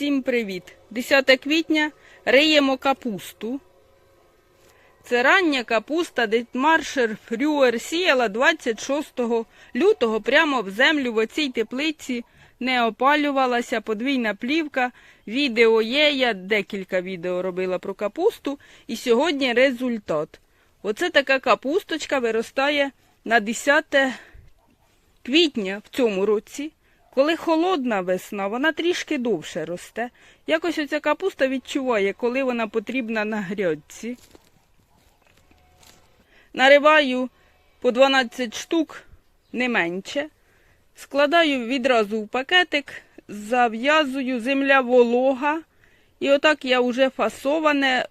Всім привіт! 10 квітня риємо капусту. Це рання капуста Детмаршер Фрюер сіяла 26 лютого прямо в землю в оцій теплиці. Не опалювалася, подвійна плівка. Відео є, я декілька відео робила про капусту. І сьогодні результат. Оце така капусточка виростає на 10 квітня в цьому році. Коли холодна весна, вона трішки довше росте. Якось оця капуста відчуває, коли вона потрібна на грядці. Нариваю по 12 штук, не менше. Складаю відразу в пакетик, зав'язую, земля волога. І отак я вже фасоване,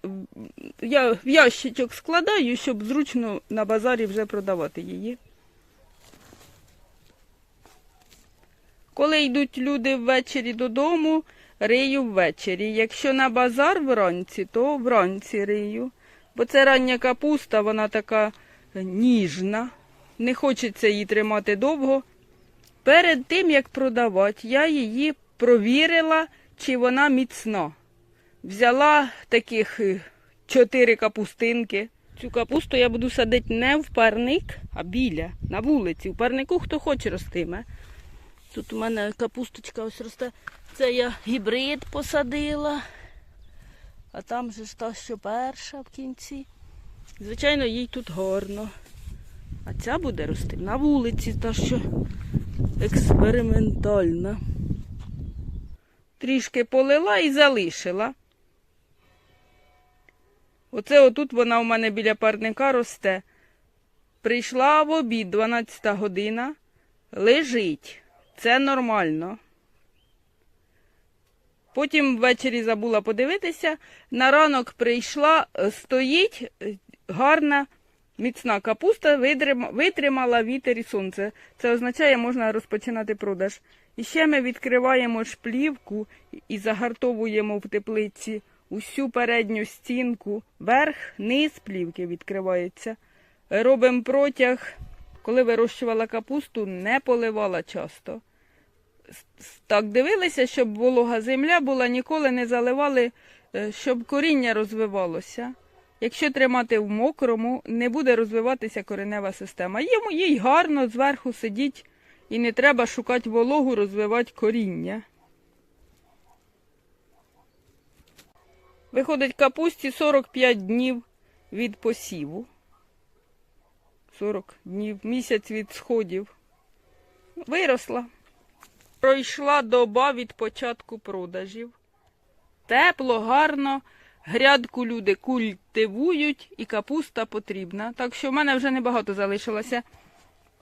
я в ящичок складаю, щоб зручно на базарі вже продавати її. Коли йдуть люди ввечері додому, рию ввечері. Якщо на базар вранці, то вранці рию. Бо це рання капуста, вона така ніжна. Не хочеться її тримати довго. Перед тим, як продавати, я її провірила, чи вона міцна. Взяла таких е, чотири капустинки. Цю капусту я буду садити не в парник, а біля, на вулиці. В парнику хто хоче ростиме. Тут у мене капусточка ось росте. Це я гібрид посадила. А там же ж та, що перша в кінці. Звичайно, їй тут гарно. А ця буде рости на вулиці, та що експериментальна. Трішки полила і залишила. Оце отут вона у мене біля парника росте. Прийшла в обід 12 година, лежить. Це нормально. Потім ввечері забула подивитися. На ранок прийшла, е, стоїть е, гарна міцна капуста, витримала вітер і сонце. Це означає, можна розпочинати продаж. І ще ми відкриваємо шплівку і загартовуємо в теплиці усю передню стінку. Верх, низ плівки відкривається. Робимо протяг. Коли вирощувала капусту, не поливала часто. Так дивилися, щоб волога земля була, ніколи не заливали, е, щоб коріння розвивалося. Якщо тримати в мокрому, не буде розвиватися коренева система. Йому їй гарно зверху сидіть і не треба шукати вологу, розвивати коріння. Виходить капусті 45 днів від посіву. 40 днів, місяць від сходів. Виросла. Пройшла доба від початку продажів. Тепло, гарно, грядку люди культивують і капуста потрібна. Так що в мене вже небагато залишилося.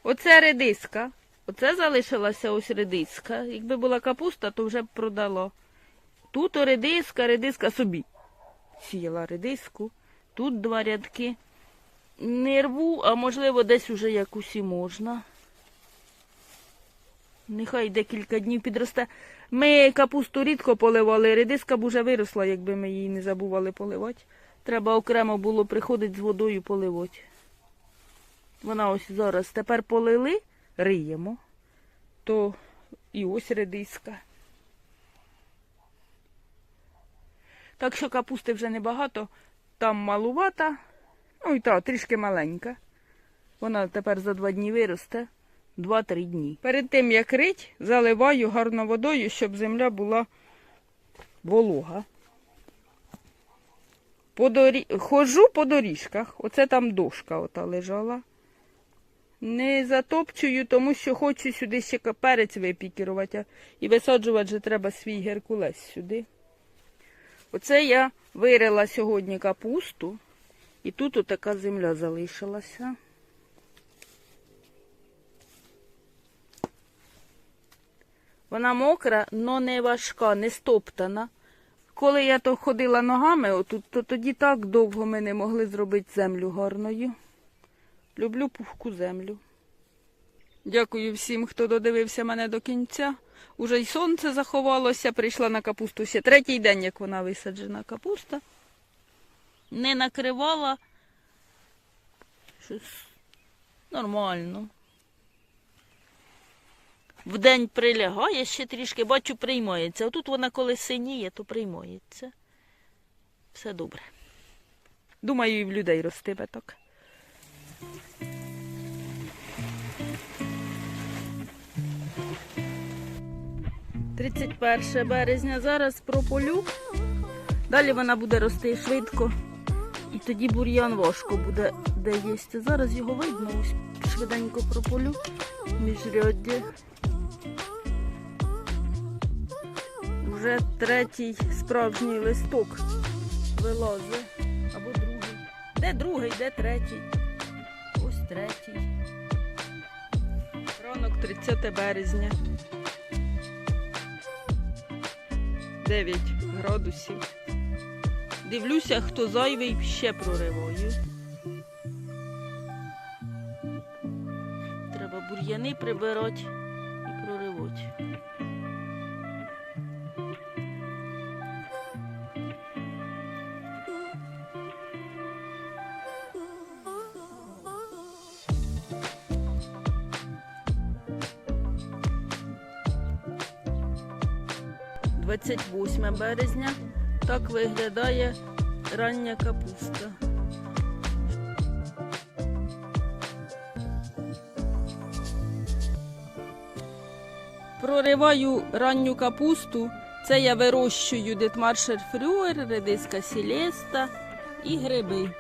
Оце редиска. Оце залишилася ось редиска. Якби була капуста, то вже б продало. Тут редиска, редиска собі. Сіяла редиску. Тут два рядки. Не рву, а можливо десь уже якусь і можна. Нехай декілька днів підросте. Ми капусту рідко поливали, редиска б уже виросла, якби ми її не забували поливати. Треба окремо було приходити з водою поливати. Вона ось зараз тепер полили, риємо, то і ось редиска. Так що капусти вже небагато, там малувата, ну і та трішки маленька. Вона тепер за два дні виросте. Два-три дні. Перед тим, як рить, заливаю гарно водою, щоб земля була волога. По дорі... Хожу по доріжках. Оце там дошка ота лежала. Не затопчую, тому що хочу сюди ще перець випікірувати. І висаджувати же треба свій геркулес сюди. Оце я вирила сьогодні капусту. І тут отака земля залишилася. Вона мокра, но не важка, не стоптана. Коли я то ходила ногами отут, то тоді так довго ми не могли зробити землю гарною. Люблю пухку землю. Дякую всім, хто додивився мене до кінця. Уже й сонце заховалося, прийшла на капусту ще третій день, як вона висаджена капуста. Не накривала. Щось нормально. Вдень прилягає ще трішки, бачу, приймається. Отут вона коли синіє, то приймається. Все добре. Думаю, і в людей ростиме так. Тридцять перше березня. Зараз прополю. Далі вона буде рости швидко. І тоді бур'ян важко буде де їсти. Зараз його видно, ось швиденько прополю між міжрядді. Вже третій справжній листок вилазить. Або другий. Де другий, де третій? Ось третій. Ранок 30 березня. 9 градусів. Дивлюся, хто зайвий, ще прориваю. Треба бур'яни прибирати і проривати. — 28 березня. Так виглядає рання капуста. Прориваю ранню капусту. Це я вирощую детмаршер фрюер, редиска сілеста і гриби.